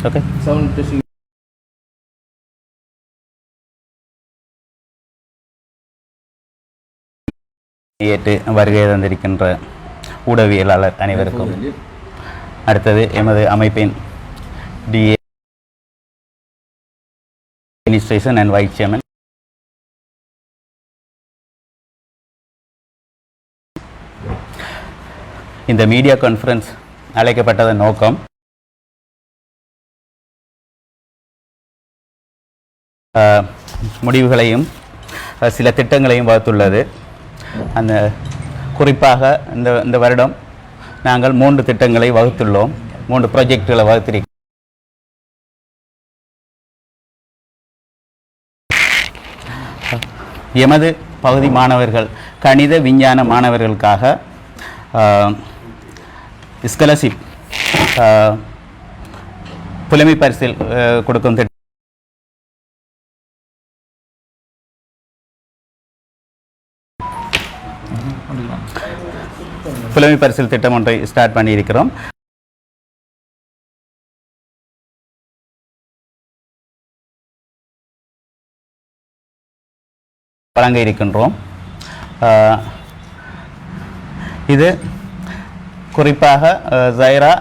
Okay sound testing ஏற்று வருகை தந்திருக்கின்ற ஊடகவியலாளர் அனைவருக்கும். அடுத்தது எமது அமைப்பின் DA administration and vice chairman இந்த மீடியா கான்ஃபரன்ஸ் அழைக்கப்பட்டதன் நோக்கம் முடிவுகளையும் சில திட்டங்களையும் வகுத்துள்ளது. அந்த குறிப்பாக இந்த இந்த வருடம் நாங்கள் மூன்று திட்டங்களை வகுத்துள்ளோம். மூன்று ப்ராஜெக்டுகளை வகுத்திருக்கிறோம் எமது பகுதி மாணவர்கள் கணித விஞ்ஞான மாணவர்களுக்காக ஸ்காலர்ஷிப் புலமை பரிசில் கொடுக்கும் திட்டம் புலமை பரிசில் திட்டம் ஒன்றை ஸ்டார்ட் பண்ணியிருக்கிறோம். வழங்க இருக்கின்றோம். இது குறிப்பாக ஜைரா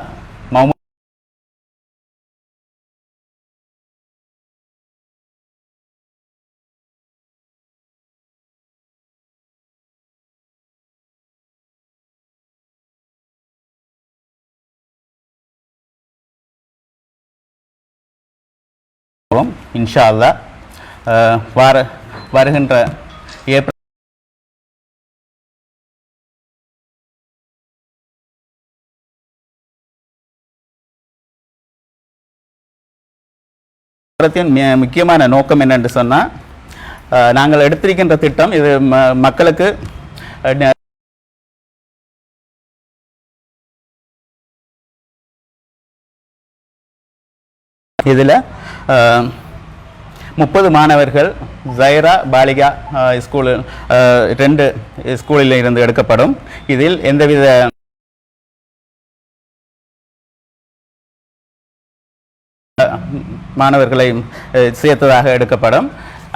இன்ஷா அல்லாஹ் வார வருகின்ற ஏப்ரல் முக்கியமான நோக்கம் என்னென்று சொன்னால் நாங்கள் எடுத்திருக்கின்ற திட்டம் இது மக்களுக்கு அஹ், ந- இதில் முப்பது மாணவர்கள் ஜைரா பாலிகா ஸ்கூலு ரெண்டு ஸ்கூலில் இருந்து எடுக்கப்படும். இதில் எந்தவித மாணவர்களை சேர்த்ததாக எடுக்கப்படும்.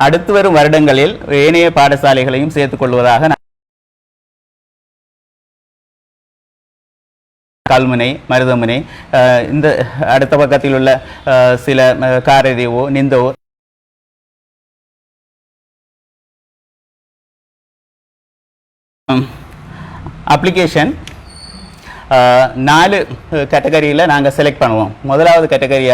அடுத்து வரும் வருடங்களில் ஏனைய பாடசாலைகளையும் சேர்த்துக் கொள்வதாக நான் கல்முனை மருதமுனை இந்த அடுத்த பக்கத்தில் உள்ள சில காரதீவோ நிந்தோ அப்ளிகேஷன் நாலு கேட்டகரியில் நாங்கள் செலக்ட் பண்ணுவோம் முதலாவது கேட்டகரி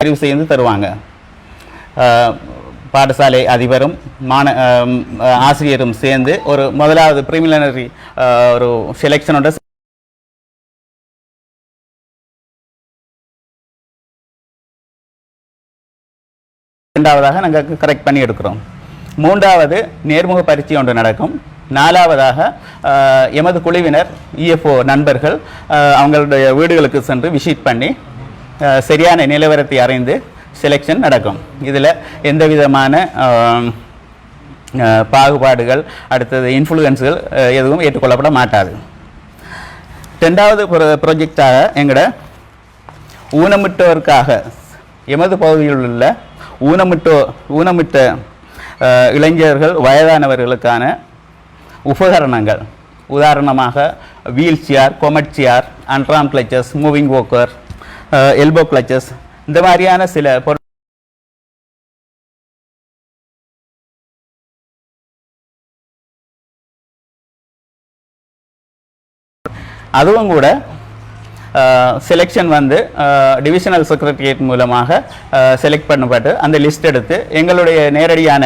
தெரிவு செய்து தருவாங்க பாடசாலை அதிபரும் மாண ஆசிரியரும் சேர்ந்து ஒரு முதலாவது ப்ரிமிலினரி ஒரு செலெக்ஷனோட ரெண்டாவதாக நாங்கள் கரெக்ட் பண்ணி எடுக்கிறோம். மூன்றாவது நேர்முக பரீட்சை ஒன்று நடக்கும். நாலாவதாக எமது குழுவினர் இஎஃப்ஓ நண்பர்கள் அவங்களுடைய வீடுகளுக்கு சென்று விசிட் பண்ணி சரியான நிலவரத்தை அறிந்து செலெக்ஷன் நடக்கும். இதில் எந்த விதமான பாகுபாடுகள் அடுத்தது இன்ஃப்ளூயன்ஸுகள் எதுவும் ஏற்றுக்கொள்ளப்பட மாட்டாது. ரெண்டாவது ப்ரொஜெக்டாக எங்களோட ஊனமிட்டோருக்காக எமது பகுதியில் உள்ள ஊனமிட்டோ ஊனமிட்ட இளைஞர்கள் வயதானவர்களுக்கான உபகரணங்கள். உதாரணமாக wheel chair commode chair அன்ட்ராம் crutches moving walker elbow crutches இந்த மாதிரியான சில பொருள் அதுவும் கூட செலெக்ஷன் வந்து டிவிஷனல் செக்ரட்டரியேட் மூலமாக செலக்ட் பண்ணப்பட்டு அந்த லிஸ்ட் எடுத்து எங்களுடைய நேரடியான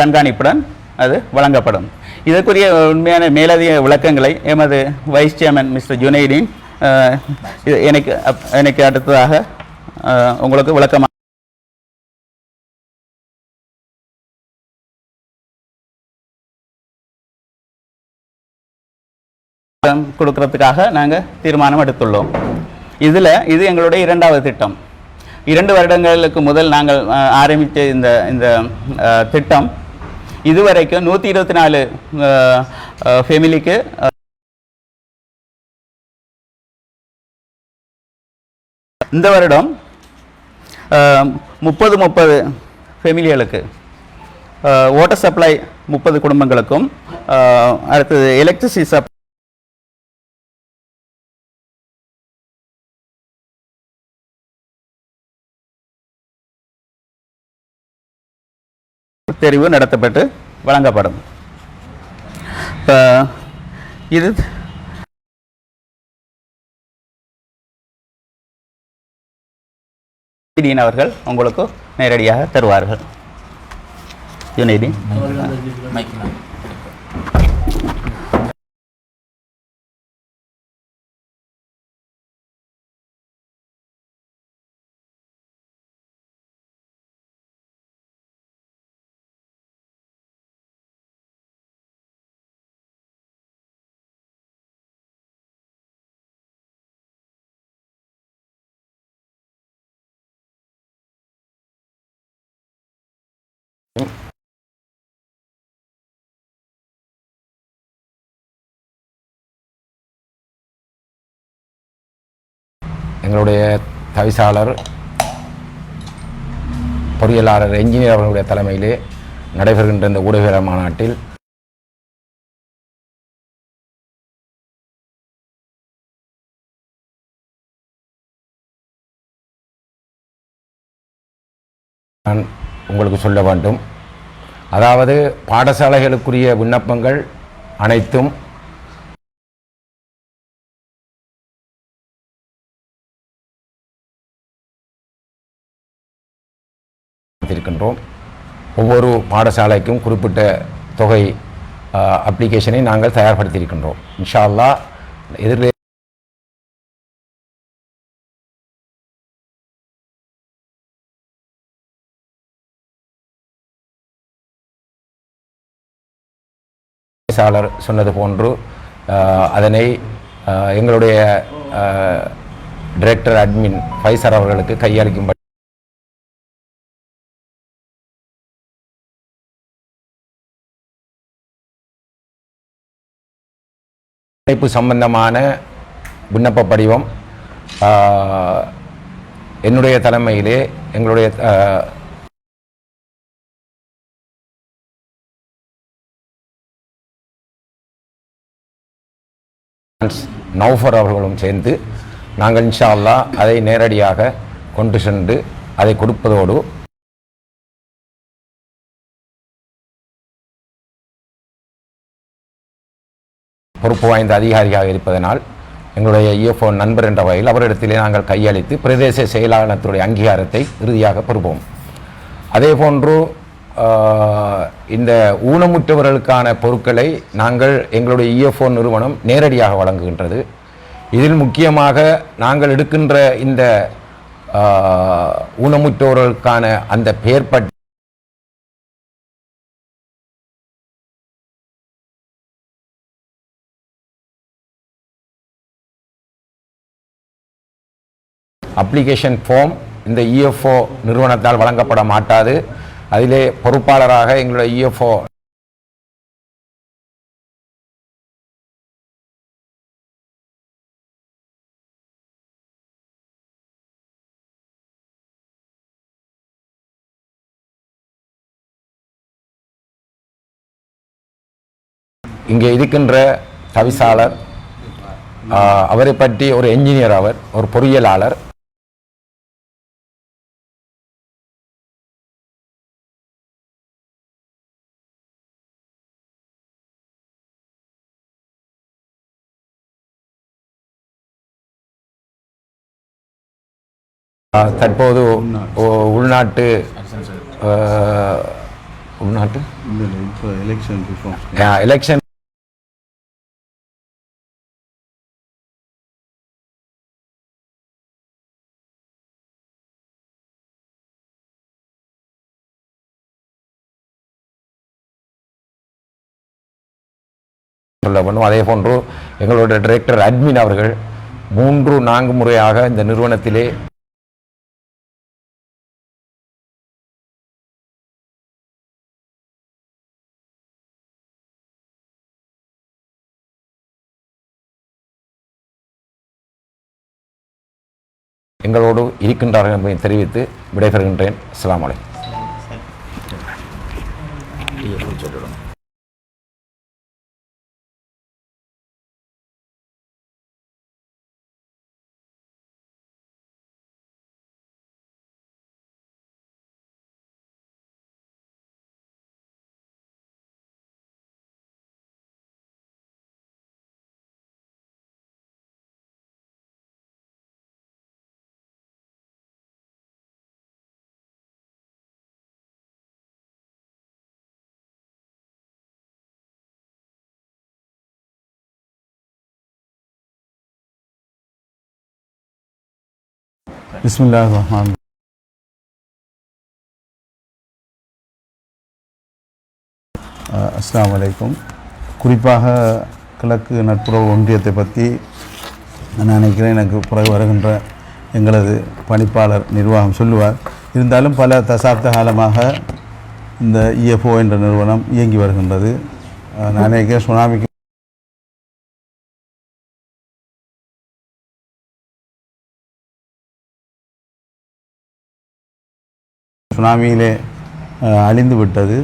கண்காணிப்புடன் அது வழங்கப்படும். இதற்குரிய உண்மையான மேலதிக விளக்கங்களை எமது வைஸ் சேர்மன் மிஸ்டர் ஜுனைதீன் இது எனக்கு எனக்கு அடுத்ததாக உங்களுக்கு விளக்கமாக கொடுக்கறதுக்காக நாங்கள் தீர்மானம் எடுத்துள்ளோம். இதில் இது எங்களுடைய இரண்டாவது திட்டம். இரண்டு வருடங்களுக்கு முதல் நாங்கள் ஆரம்பித்த இந்த இந்த திட்டம் இதுவரைக்கும் நூற்றி இருபத்தி நாலு ஃபேமிலிக்கு இந்த வருடம் முப்பது முப்பது ஃபேமிலிகளுக்கு வாட்டர் சப்ளை முப்பது குடும்பங்களுக்கும் அடுத்தது எலக்ட்ரிசிட்டி சப் தெரிவு நடத்தப்பட்டு வழங்கப்படும். இப்போ இது அவர்கள் உங்களுக்கு நேரடியாக தருவார்கள். யுனைடீன் எங்களுடைய தவிசாளர் பொறியியலாளர் என்ஜினியர் அவர்களுடைய தலைமையிலே நடைபெறுகின்ற இந்த ஊடகவியலாளர் மாநாட்டில் நான் உங்களுக்கு சொல்ல வேண்டும். அதாவது பாடசாலைகளுக்குரிய விண்ணப்பங்கள் அனைத்தும் இருக்கின்றோம் ஒவ்வொரு பாடசாலைக்கும் குறிப்பிட்ட தொகை அப்ளிகேஷனை நாங்கள் தயார்படுத்தியிருக்கின்றோம். இன்ஷா அல்லாஹ் எதிர்வே பேச்சாளர் சொன்னது போன்று அதனை எங்களுடைய டிரெக்டர் அட்மின் ஃபைசர் அவர்களுக்கு கையளிக்கும்படி இணைப்பு சம்பந்தமான விண்ணப்ப படிவம் என்னுடைய தலைமையிலே எங்களுடைய நௌஃபர் அவர்களும் சேர்ந்து நாங்கள் இன்ஷா அல்லா அதை நேரடியாக கொண்டு சென்று அதை கொடுப்பதோடு பொறுப்பு வாய்ந்த அதிகாரியாக இருப்பதனால் எங்களுடைய இஎஃப்ஓ நண்பர் என்ற வகையில் அவரிடத்திலே நாங்கள் கையளித்து பிரதேச செயலாளத்துடைய அங்கீகாரத்தை இறுதியாக பெறுவோம். அதே போன்று இந்த ஊனமுற்றவர்களுக்கான பொருட்களை நாங்கள் எங்களுடைய இஎஃப்ஓ நிறுவனம் நேரடியாக வழங்குகின்றது. இதில் முக்கியமாக நாங்கள் எடுக்கின்ற இந்த ஊனமுற்றவர்களுக்கான ஊனமுற்றோர்களுக்கான அந்த பெயர் அப்ளிகேஷன் ஃபார்ம் இந்த இஎஃப்ஓ நிறுவனத்தால் வழங்கப்பட மாட்டாது. அதிலே பொறுப்பாளராக எங்களுடைய இஎஃப்ஓ இங்கே இருக்கின்ற தவிசாளர் அவரை பற்றி ஒரு என்ஜினியர் அவர் ஒரு பொறியியலாளர் தற்போது உள்நாட்டு உள்நாட்டு? எலெக்ஷன் எலெக்ஷன் சொல்ல அதே போன்று எங்களுடைய டைரக்டர் அட்மின் அவர்கள் மூன்று நான்கு முறையாக இந்த நிறுவனத்திலே எங்களோடு இருக்கின்றார்கள் என்பதை தெரிவித்து விடைபெறுகின்றேன். அஸ்ஸலாமு அலைக்கும். பிஸ்மில்லா ரஹ்மான் அஸ்லாம் வலைக்கும் குறிப்பாக கிழக்கு நட்புறவு ஒன்றியத்தை பற்றி நான் நினைக்கிறேன் எனக்கு பிறகு வருகின்ற எங்களது பணிப்பாளர் நிர்வாகம் சொல்லுவார். இருந்தாலும் பல தசாப்த காலமாக இந்த இஎஃப்ஓ என்ற நிறுவனம் இயங்கி வருகின்றது. Uh, நான் நினைக்கிறேன் சுனாமிக்கு சுனாமியிலே அழிந்து விட்டது.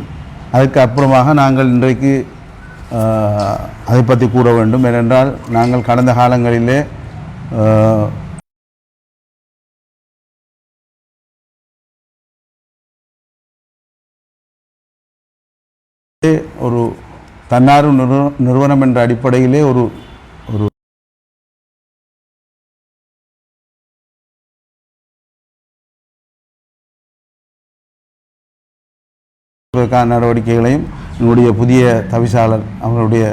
அதுக்கு அப்புறமாக நாங்கள் இன்றைக்கு அதை பற்றி கூற வேண்டும். ஏனென்றால் நாங்கள் கடந்த காலங்களிலே ஒரு தன்னார்வ நிறுவனம் என்ற அடிப்படையிலே ஒரு இதற்கான நடவடிக்கைகளையும் எங்களுடைய புதிய தவிசாளர் அவர்களுடைய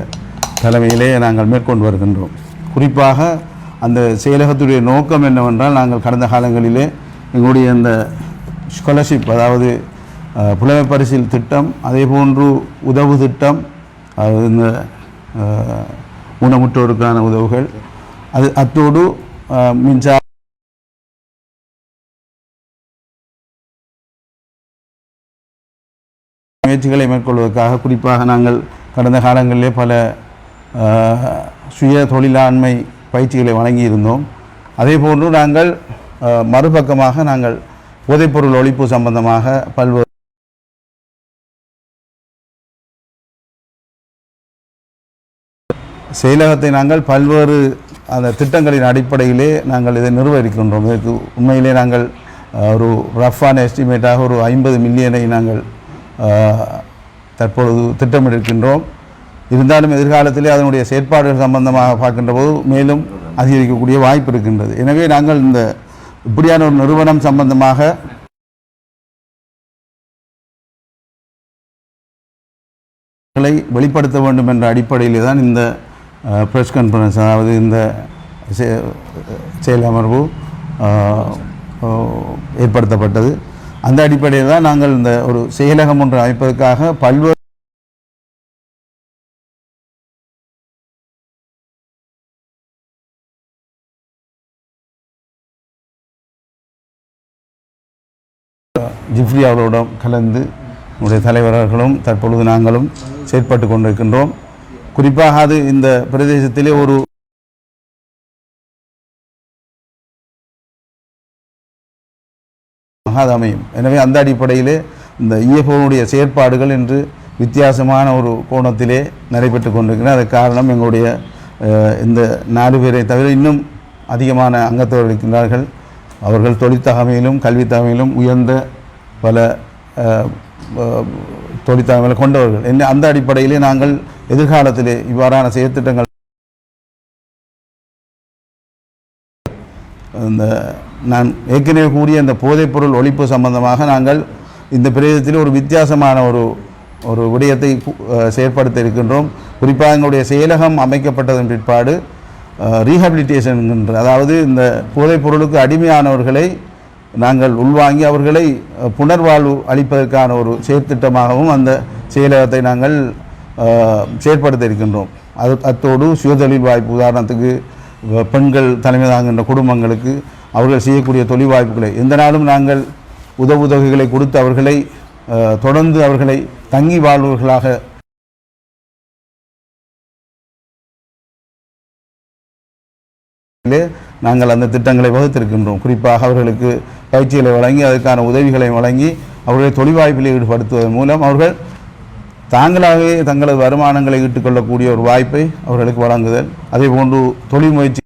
தலைமையிலே நாங்கள் மேற்கொண்டு வருகின்றோம். குறிப்பாக அந்த செயலகத்துடைய நோக்கம் என்னவென்றால் நாங்கள் கடந்த காலங்களிலே எங்களுடைய இந்த ஸ்காலர்ஷிப் அதாவது புலமை பரிசில் திட்டம் அதே போன்று உதவு திட்டம் இந்த ஊனமுற்றோருக்கான உதவுகள் அது அத்தோடு மின்சார முயற்சிகளை மேற்கொள்வதற்காக குறிப்பாக நாங்கள் கடந்த காலங்களிலே பல சுய தொழிலாண்மை பயிற்சிகளை வழங்கியிருந்தோம். அதே போன்று நாங்கள் மறுபக்கமாக நாங்கள் போதைப்பொருள் ஒழிப்பு சம்பந்தமாக பல்வேறு செயலகத்தை நாங்கள் பல்வேறு அந்த திட்டங்களின் அடிப்படையிலே நாங்கள் இதை நிர்வகிக்கின்றோம். இதற்கு உண்மையிலே நாங்கள் ஒரு ரஃபான எஸ்டிமேட்டாக ஒரு ஐம்பது மில்லியனை நாங்கள் தற்பொழுது திட்டமிட்டிருக்கின்றோம். இருந்தாலும் எதிர்காலத்திலே அதனுடைய செயற்பாடுகள் சம்பந்தமாக பார்க்கின்ற போது மேலும் அதிகரிக்கக்கூடிய வாய்ப்பு இருக்கின்றது. எனவே நாங்கள் இந்த இப்படியான ஒரு நிறுவனம் சம்பந்தமாக வெளிப்படுத்த வேண்டும் என்ற அடிப்படையிலே தான் இந்த ப்ரெஸ் கான்ஃபரன்ஸ் அதாவது இந்த செ- செயல் அமர்வு ஏற்படுத்தப்பட்டது. அந்த அடிப்படையில் தான் நாங்கள் இந்த ஒரு செயலகம் ஒன்று அமைப்பதற்காக பல்வேறு ஜிப்ரி அவர்களோடும் கலந்து நம்முடைய தலைவர்களும் தற்பொழுது நாங்களும் செயற்பட்டு கொண்டிருக்கின்றோம். குறிப்பாக அது இந்த பிரதேசத்திலே ஒரு அது அமையும் எனவே அந்த அடிப்படையிலே இந்த இஎஃப்ஓனுடைய செயற்பாடுகள் என்று வித்தியாசமான ஒரு கோணத்திலே நடைபெற்று கொண்டிருக்கிறேன் அதுக்கு காரணம் எங்களுடைய இந்த நாலு பேரை தவிர இன்னும் அதிகமான அங்கத்தவர்கள் இருக்கின்றார்கள். அவர்கள் தொழிற்தகமையிலும் கல்வித்தகமையிலும் உயர்ந்த பல அஹ், தொழிற்தகமைகளை கொண்டவர்கள். என்ன அந்த அடிப்படையிலே நாங்கள் எதிர்காலத்திலே இவ்வாறான செயற்திட்டங்கள் இந்த நான் ஏற்கனவே கூறிய இந்த போதைப்பொருள் ஒழிப்பு சம்பந்தமாக நாங்கள் இந்த பிரதேசத்தில் ஒரு வித்தியாசமான ஒரு ஒரு விடயத்தை செயற்படுத்த இருக்கின்றோம். குறிப்பாக எங்களுடைய செயலகம் அமைக்கப்பட்டதன் பிற்பாடு ரீஹபிலிட்டேஷன் என்கின்ற அதாவது இந்த போதைப்பொருளுக்கு அடிமையானவர்களை நாங்கள் உள்வாங்கி அவர்களை புனர்வாழ்வு அளிப்பதற்கான ஒரு செயற்திட்டமாகவும் அந்த செயலகத்தை நாங்கள் செயற்படுத்த இருக்கின்றோம். அது அத்தோடு சுயதொழில் வாய்ப்பு உதாரணத்துக்கு பெண்கள் தலைமை தாங்குகின்ற குடும்பங்களுக்கு அவர்கள் செய்யக்கூடிய தொழில் வாய்ப்புகளை எந்த நாளும் நாங்கள் உதவுதொகைகளை கொடுத்து அவர்களை தொடர்ந்து அவர்களை தங்கி வாழ்வர்களாக நாங்கள் அந்த திட்டங்களை வகுத்திருக்கின்றோம். குறிப்பாக அவர்களுக்கு பயிற்சிகளை வழங்கி அதற்கான உதவிகளை வழங்கி அவர்களை தொழில் வாய்ப்பில் ஈடுபடுத்துவதன் மூலம் அவர்கள் தாங்களாகவே தங்களது வருமானங்களை ஈட்டுக்கொள்ளக்கூடிய ஒரு வாய்ப்பை அவர்களுக்கு வழங்குதல். அதே போன்று தொழில் முயற்சி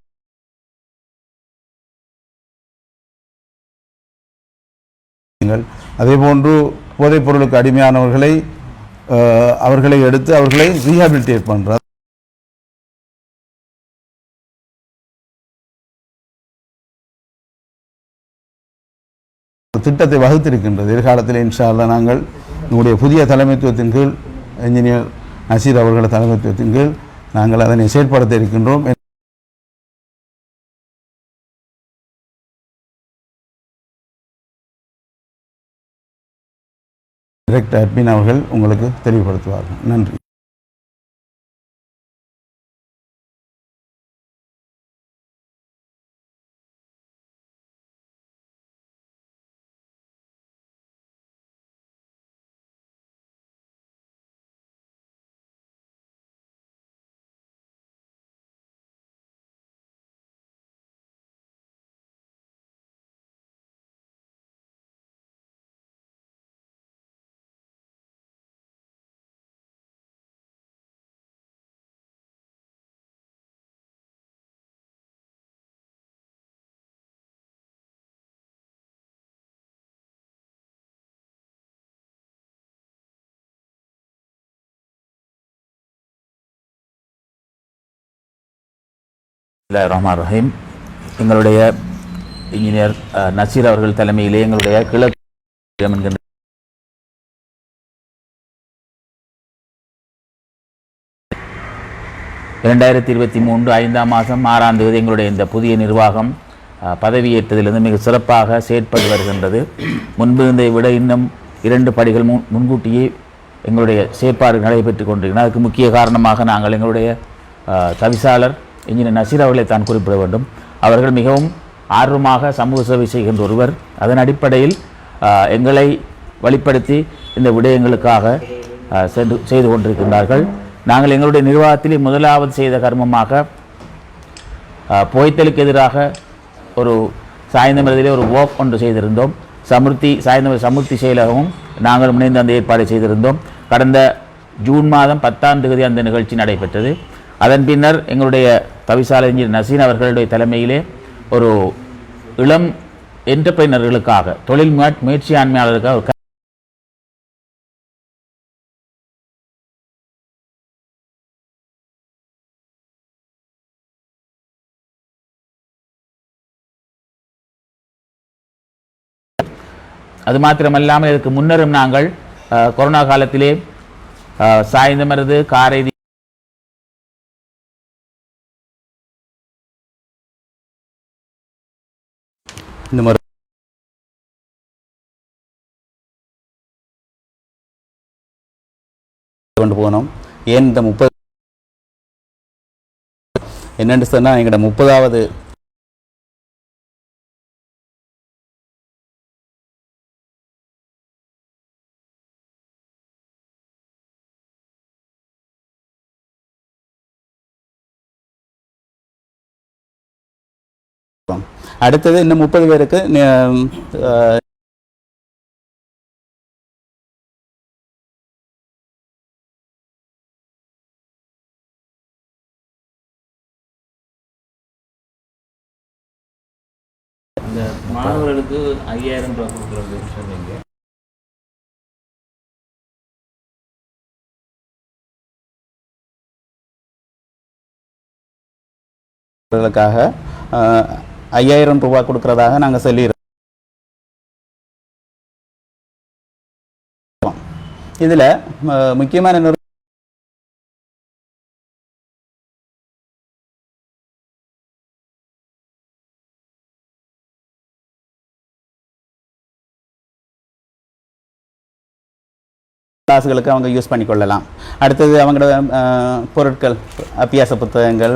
அதே போன்று போதைப் பொருளுக்கு அடிமையானவர்களை அவர்களை எடுத்து அவர்களை ரீஹாபிலிட்டேட் பண்ணுறார் திட்டத்தை வகுத்திருக்கின்றது. எதிர்காலத்தில் இன்ஷால்ல நாங்கள் நம்முடைய புதிய தலைமைத்துவத்தின் கீழ் என்ஜினியர் நசீர் அவர்களது தலைமைத்துவத்தின் கீழ் நாங்கள் அதனை செயற்படுத்த இருக்கின்றோம். டைரக்டர் அட்மின் அவர்கள் உங்களுக்கு தெளிவுபடுத்துவார்கள். நன்றி. ரஹ்மான் ரஹீம். எங்களுடைய இன்ஜினியர் நசீர் அவர்கள் தலைமையிலே எங்களுடைய கிழக்கு என்கின்ற இரண்டாயிரத்தி இருபத்தி மூன்று ஐந்தாம் மாதம் ஆறாம் தேதி எங்களுடைய இந்த புதிய நிர்வாகம் பதவியேற்றதிலிருந்து மிக சிறப்பாக செயற்பட்டு வருகின்றது. முன்பு இருந்ததை விட இன்னும் இரண்டு படிகள் முன் முன்கூட்டியே எங்களுடைய செயற்பாடு நடைபெற்று கொண்டிருக்கிறது அதுக்கு முக்கிய காரணமாக நாங்கள் எங்களுடைய தவிசாளர் இன்ஜினியர் நசீர் அவர்களை தான் குறிப்பிட வேண்டும். அவர்கள் மிகவும் ஆர்வமாக சமூக சேவை செய்கின்ற ஒருவர். அதன் அடிப்படையில் எங்களை வழிப்படுத்தி இந்த விடயங்களுக்காக சென்று செய்து கொண்டிருக்கின்றார்கள். நாங்கள் எங்களுடைய நிர்வாகத்திலே முதலாவது செய்த கர்மமாக போய்த்தலுக்கு புகைத்தலுக்கு எதிராக ஒரு சாய்ந்தமரத்திலே ஒரு வாக் ஒன்று செய்திருந்தோம். சமுர்த்தி சாய்ந்தமர சமுர்த்தி செயலகமும் நாங்கள் முனைந்து அந்த ஏற்பாடு செய்திருந்தோம். கடந்த ஜூன் மாதம் பத்தாம் தேதி அந்த நிகழ்ச்சி நடைபெற்றது. அதன் பின்னர் எங்களுடைய தவிசாலை நசீன் அவர்களுடைய தலைமையிலே ஒரு இளம் என்டர்பிரைனர்களுக்காக தொழில் முயற்- ஒரு அது மாத்திரமல்லாமல் இதற்கு முன்னரும் நாங்கள் கொரோனா காலத்திலே சாய்ந்தமருது காரைதி இந்த மாதிரி. கொண்டு போனோம் ஏன் இந்த முப்பது? என்னென்னு சொன்னால் எங்களோட முப்பதாவது அடுத்தது இன்னும் முப்பது பேருக்கு மாணவர்களுக்கு ஐயாயிரம் ரூபாய் கொடுக்குறது சொன்னீங்க. அஹ், ஐயாயிரம் ரூபாய் கொடுக்கறதாக நாங்கள் சொல்லியிருக்கோம். இதில் முக்கியமான இன்னொரு கிளாஸுகளுக்கு அவங்க யூஸ் பண்ணிக்கொள்ளலாம். அடுத்தது அவங்களோட பொருட்கள் அத்தியாச புத்தகங்கள்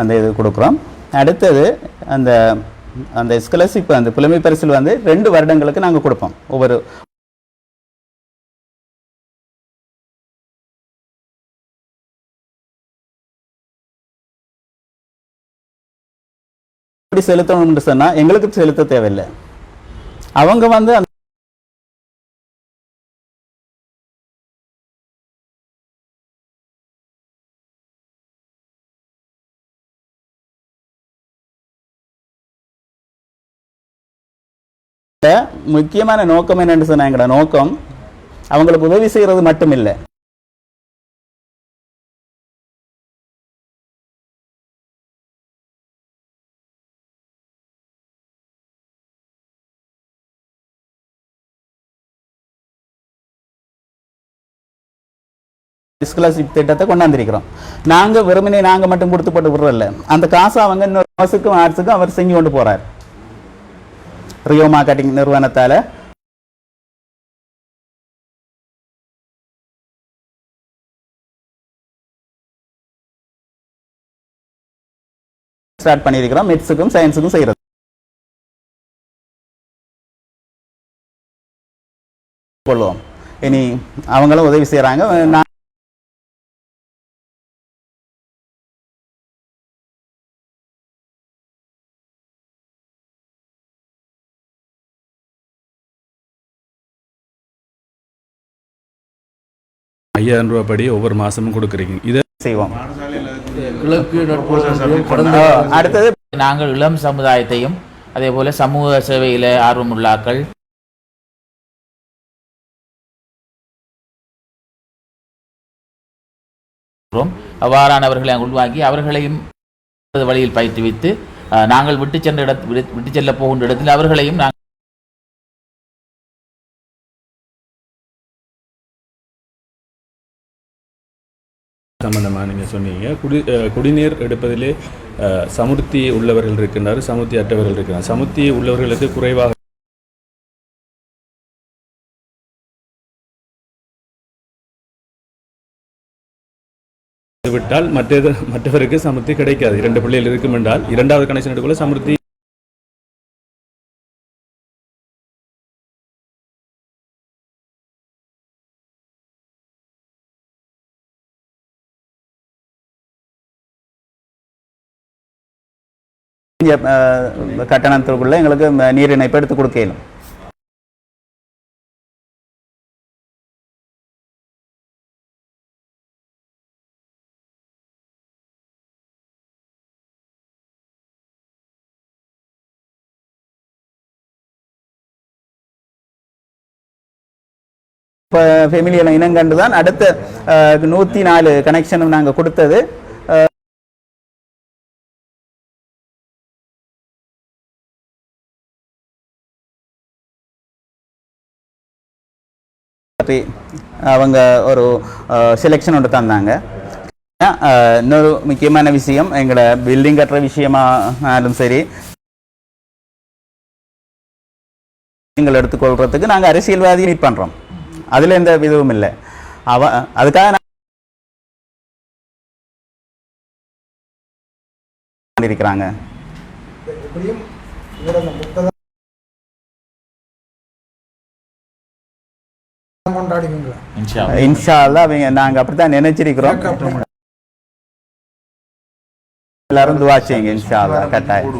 அந்த இது கொடுக்குறோம். அடுத்தது அந்த அந்த ஸ்காலர்ஷிப் அந்த புலமை பரிசில் வந்து ரெண்டு வருடங்களுக்கு நாங்கள் கொடுப்போம். ஒவ்வொரு எப்படி செலுத்தணும்னு சொன்னால் எங்களுக்கு செலுத்த தேவையில்லை. அவங்க வந்து முக்கியமான நோக்கம் என்னன்னு சொன்னாங்கடா நோக்கம். அவங்களுக்கு உதவி செய்யறது மட்டும் இல்லை ஸ்காலர்ஷிப் திட்டத்தை கொண்டாந்திருக்கிறோம். நாங்க வெறுமனே நாங்க மட்டும் கொடுத்து போட்டு விடுறதில்ல. அந்த காசை அவங்க இன்னொரு காசுக்கும் ஆர்ட்ஸுக்கும் அவர் செஞ்சு கொண்டு போகிறார் ரியோ மார்க்கெட்டிங் நிறுவனத்தால் ஸ்டார்ட் பண்ணியிருக்கிறோம் மெட்ஸுக்கும் சயின்ஸுக்கும் செய்கிறது கொள்வோம் இனி அவங்களும் உதவி செய்கிறாங்க நான் ஐயாயிரம் ரூபாய் படி ஒவ்வொரு மாதமும் கொடுக்குறீங்க. இதை செய்வோம். அடுத்தது நாங்கள் இளம் சமுதாயத்தையும் அதே போல சமூக சேவையில் ஆர்வமுள்ளாக்கள். அவ்வாறானவர்களை உள்வாங்கி அவர்களையும் வழியில் பயிற்றுவித்து நாங்கள் விட்டு சென்ற இடத்து விட்டு செல்ல போகின்ற இடத்தில் அவர்களையும் நாங்கள் சம்பந்தமாக நீங்கள் சொன்னீங்க. குடி குடிநீர் எடுப்பதிலே சமுர்த்தி உள்ளவர்கள் இருக்கின்றார் சமுர்த்தி அற்றவர்கள் இருக்கிறார் சமுர்த்தி உள்ளவர்களுக்கு குறைவாக விட்டால் மற்ற மற்றவருக்கு சமுர்த்தி கிடைக்காது. இரண்டு பிள்ளைகள் இருக்கும் என்றால் இரண்டாவது கனெக்ஷன் எடுக்கல சமுர்த்தி இங்க, அஹ், எங்களுக்கு இந்த நீர் இணைப்பு எடுத்து கொடுக்கணும். இப்போ ஃபெமிலியில் இனம் தான் அடுத்த அஹ், நூத்தி நாலு கனெக்ஷனும் நாங்கள் கொடுத்தது. பற்றி அவங்க ஒரு செலெக்ஷன் ஒன்று தந்தாங்க. இன்னொரு முக்கியமான விஷயம் எங்களை பில்டிங் கட்டுற விஷயமானாலும் சரி நீங்கள் எடுத்துக்கொள்றதுக்கு நாங்கள் அரசியல்வாதி மீட் பண்ணுறோம் அதில் எந்த இதுவும் இல்லை. அவ அதுக்காக நான் இருக்கிறாங்க இன்ஷா அல்லாஹ். இன்ஷா அல்லாஹ் அவங்க நாங்கள் அப்படி தான் நினைச்சிருக்கிறோம் எல்லாரும் துவா செய்யுங்க இன்ஷா அல்லாஹ் கட்டாயம்.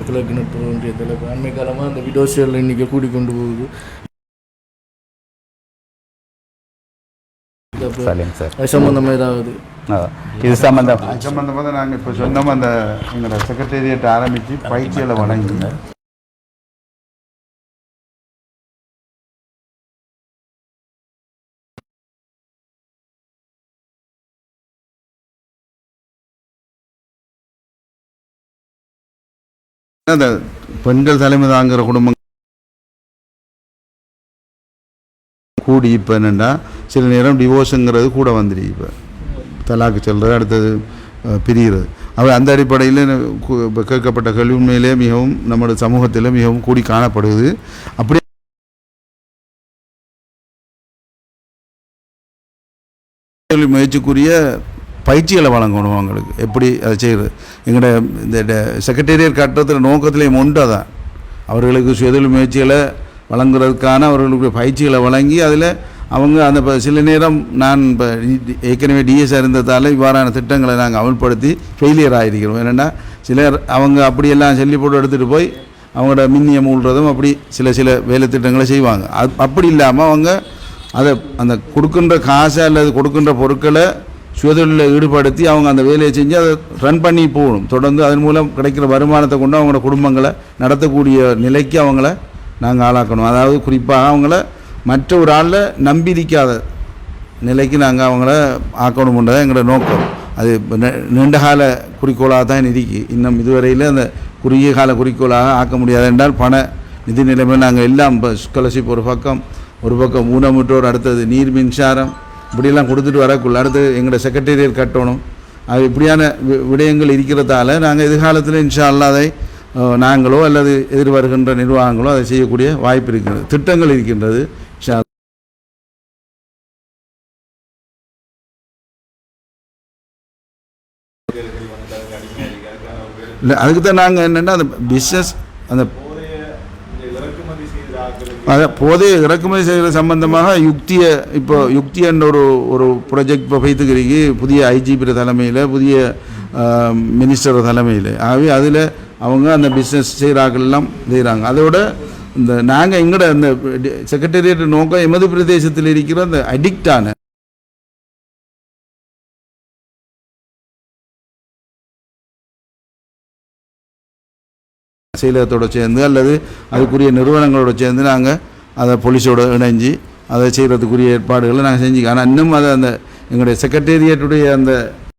நட்பு ஒன்றியத்தில் அண்மை காலமாக அந்த விடோசியல் எண்ணிக்கை கூடிக்கொண்டு போகுது சம்பந்தமாக ஏதாவது இது சம்பந்தம். சம்பந்தமாக நாங்கள் இப்போ சொன்னோம் அந்த எங்களோட செக்ரட்டேரியட் ஆரம்பித்து பயிற்சிகளை வழங்கி அந்த பெண்கள் தலைமை தாங்குகிற குடும்பம் கூடி இப்போ என்னென்னா சில நேரம் டிவோர்ஸுங்கிறது கூட வந்துடுது இப்போ. தலாக்கு செல்றது அடுத்தது பிரிகிறது அவர் அந்த அடிப்படையில் இப்போ கேட்கப்பட்ட கல்வி உண்மையிலே மிகவும் நம்மளோட சமூகத்தில் மிகவும் கூடி காணப்படுது. அப்படியே முயற்சிக்குரிய பயிற்சிகளை வழங்கணும் அவங்களுக்கு. எப்படி அதை செய்கிறது எங்களோட இந்த செக்ரட்டேரியட் கட்டத்தில் நோக்கத்திலேயும் ஒன்று தான் அவர்களுக்கு சுயதொழில் முயற்சிகளை வழங்குறதுக்கான அவர்களுக்கு பயிற்சிகளை வழங்கி அதில் அவங்க அந்த இப்போ சில நேரம் நான் இப்போ ஏற்கனவே டிஎஸ் இருந்ததால் இவ்வாறான திட்டங்களை நாங்கள் அமல்படுத்தி ஃபெயிலியர் ஆகிருக்கிறோம் ஏன்னா சிலர் அவங்க அப்படியெல்லாம் சொல்லி போட்டு எடுத்துகிட்டு போய் அவங்களோட மின்னியம் ஊழ்றதும் அப்படி சில சில வேலை திட்டங்களை செய்வாங்க. அது அப்படி இல்லாமல் அவங்க அதை அந்த கொடுக்கின்ற காசை அல்லது கொடுக்கின்ற பொருட்களை சுயதொழிலில் ஈடுபடுத்தி அவங்க அந்த வேலையை செஞ்சு அதை ரன் பண்ணி போகணும். தொடர்ந்து அதன் மூலம் கிடைக்கிற வருமானத்தை கொண்டு அவங்களோட குடும்பங்களை நடத்தக்கூடிய நிலைக்கு அவங்கள நாங்கள் ஆளாக்கணும். அதாவது குறிப்பாக அவங்கள மற்ற ஒரு ஆளில் நம்பியிருக்காத நிலைக்கு நாங்கள் அவங்கள ஆக்கணும்ன்றது எங்களோட நோக்கம். அது இப்ப நெ- நீண்ட கால குறிக்கோளாக தான் இருக்கு. இன்னும் இதுவரையில் அந்த குறுகிய கால குறிக்கோளாக ஆக்க முடியாது என்றால் பண நிதி நிலைமை நாங்கள் எல்லாம் இப்போ ஸ்காலர்ஷிப் ஒரு பக்கம் ஒரு பக்கம் ஊனமுற்றோர் அடுத்தது நீர் மின்சாரம் இப்படியெல்லாம் கொடுத்துட்டு வரக்குள்ள அடுத்து எங்களோட செக்ரட்டேரியட் கட்டணும். அது இப்படியான வி- விடயங்கள் இருக்கிறதால நாங்கள் எதிர்காலத்தில் இன்ஷா அல்லாதை அதை நாங்களோ அல்லது எதிர் வருகின்ற நிர்வாகங்களோ அதை செய்யக்கூடிய வாய்ப்பு இருக்கிறது. திட்டங்கள் இருக்கின்றது. இன்ஷா இல்லை அதுக்கு தான் நாங்கள் என்னென்னா அந்த பிஸ்னஸ் அந்த அதை இறக்குமதி செய்கிற சம்பந்தமாக யுக்தியை இப்போ யுக்தி என்ற ஒரு ஒரு ப்ரொஜெக்ட் இப்போ வைத்துக்கிறீங்க புதிய ஐஜிபி தலைமையில் புதிய மினிஸ்டர் தலைமையில் ஆகவே அதில் அவங்க அந்த பிஸ்னஸ் செய்கிறார்கள் எல்லாம் செய்கிறாங்க அதோட இந்த நாங்கள் எங்கட அந்த செக்ரட்டேரியட் நோக்கம் எமது பிரதேசத்தில் இருக்கிற அந்த அடிக்டான செயலகத்தோடு சேர்ந்து அல்லது அதுக்குரிய நிறுவனங்களோட சேர்ந்து நாங்கள் அதை போலீஸோட இணைஞ்சு அதை செய்கிறதுக்குரிய ஏற்பாடுகளை நாங்கள் செஞ்சுக்கோம். ஆனால் இன்னும் அதை அந்த எங்களுடைய செக்ரட்டேரியட்டுடைய அந்த